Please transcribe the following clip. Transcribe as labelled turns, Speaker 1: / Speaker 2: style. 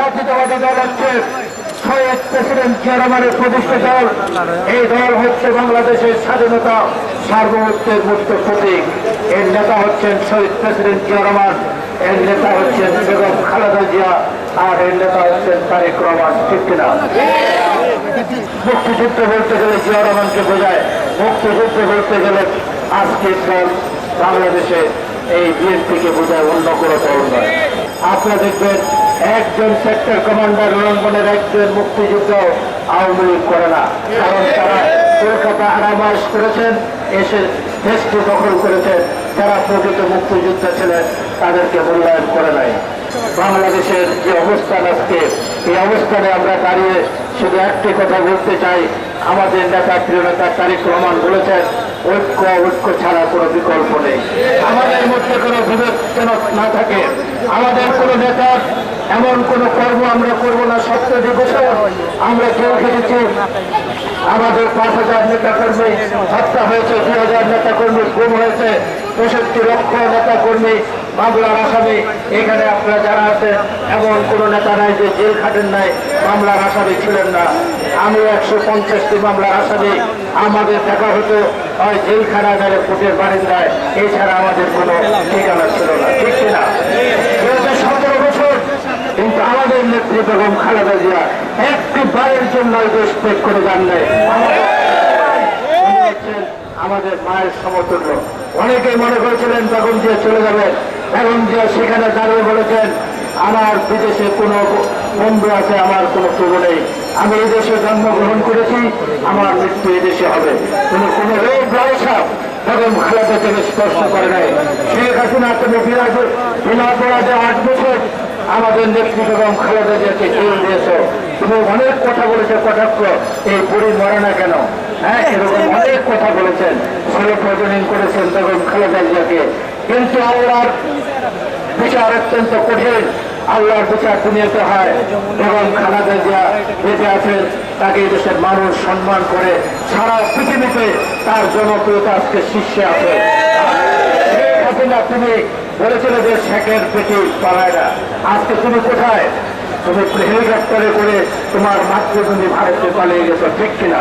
Speaker 1: জাতীয়তাবাদী দল হচ্ছে শহীদ প্রেসিডেন্ট জিয়া রহমানের প্রতিষ্ঠিত দল। এই দল হচ্ছে বাংলাদেশের স্বাধীনতা সার্বভৌমত্বের মুক্ত প্রতীক। এর নেতা হচ্ছেন শহীদ প্রেসিডেন্ট জিয়া রহমান এর নেতা হচ্ছেন বেগম খালেদা জিয়া, আর এর নেতা হচ্ছেন তারেক রহমান। ঠিক কিনা? মুক্তিযুদ্ধ বলতে গেলে জিয়া রহমানকে বোঝায়। মুক্তিযুদ্ধ বলতে গেলে আজকের দল বাংলাদেশে এই বিএনপিকে বোঝায়, অন্য কোনো দল নয়। আপনারা দেখবেন একজন সেক্টর কমান্ডার রণাঙ্গনের একজন মুক্তিযুদ্ধ আওয়ামী লীগ করে না। কারণ তারা কলকাতা আরামাস করেছেন, এসে দেশকে দখল করেছেন। যারা প্রকৃত মুক্তিযুদ্ধ ছিলেন তাদেরকে মূল্যায়ন করে নাই। বাংলাদেশের যে অবস্থান আজকে, এই অবস্থানে আমরা দাঁড়িয়ে শুধু একটি কথা বলতে চাই। আমাদের নেতা, প্রিয় নেতা তারিক রহমান বলেছেন ঐক্য ঐক্য ছাড়া কোনো বিকল্প নেই। আমাদের মধ্যে কোনো বিভেদ যেন না থাকে। আমাদের কোনো নেতার এমন কোনো কর্ম আমরা করব না, সত্য দিবসে আমরা কেউ খেটেছি আমাদের পাঁচ হাজার নেতা কর্মী হত্যা হয়েছে, দুই হাজার নেতা কর্মী গুম হয়েছে। পঁয়ষট্টি লক্ষ নেতা কর্মী মামলার আসামি। এখানে আপনারা যারা আছেন এমন কোনো নেতা নাই যে জেল খাটেন নাই, মামলার আসামি ছিলেন না। আমি একশো পঞ্চাশটি মামলার আসামি। আমাদের দেখা হতো হয় জেলখানা গেলে কোর্টের বারিন্দায়। এছাড়া আমাদের কোনো ঠিকানা ছিল না। ঠিক কিনা কিন্তু আমাদের নেত্রী বেগম খালেদা জিয়া একটি বারের জন্য দেশ ত্যাগ করে যান নাই। আমাদের মায়ের সমতুল্য। অনেকেই মনে করেছিলেন, বেগম জিয়া চলে যাবেন। বেগম জিয়া সেখানে দাঁড়িয়ে বলেছেন আমার বিদেশে কোনো বন্ধু আছে, আমার কোনো প্রভু নেই। আমি এই দেশে জন্মগ্রহণ করেছি, আমার মৃত্যু এই দেশে হবে। কোনো কোনো থেকে স্পর্শ করে নাই। শেখ হাসিনা তুমি বিনা অপরাধে আট বছর আমাদের খালেদা দিয়েছ। তুমি অনেক কথা বলেছ, কটাক্ষ। এই বুড়ি মরে না কেন? হ্যাঁ এরকম অনেক কথা বলেছেন। ছেলে প্রজনন করেছেন বেগম খালেদা জিয়াকে কিন্তু আল্লাহর বিচার অত্যন্ত কঠিন। আল্লাহর বিচার দুনিয়াতে হয়। এবং খালেদা জিয়া বেঁচে আছেন তাকে দেশের মানুষ সম্মান করে সারা পৃথিবীতে তার জনপ্রিয়তা আজকে শীর্ষে আছে। তুমি বলেছিলে যে শেখের পেটি পালায় না। আজকে তুমি কোথায়? তুমি হেলিকপ্টারে করে তোমার মাতৃভূমি ভারতে পালিয়ে গেছো, ঠিক কিনা?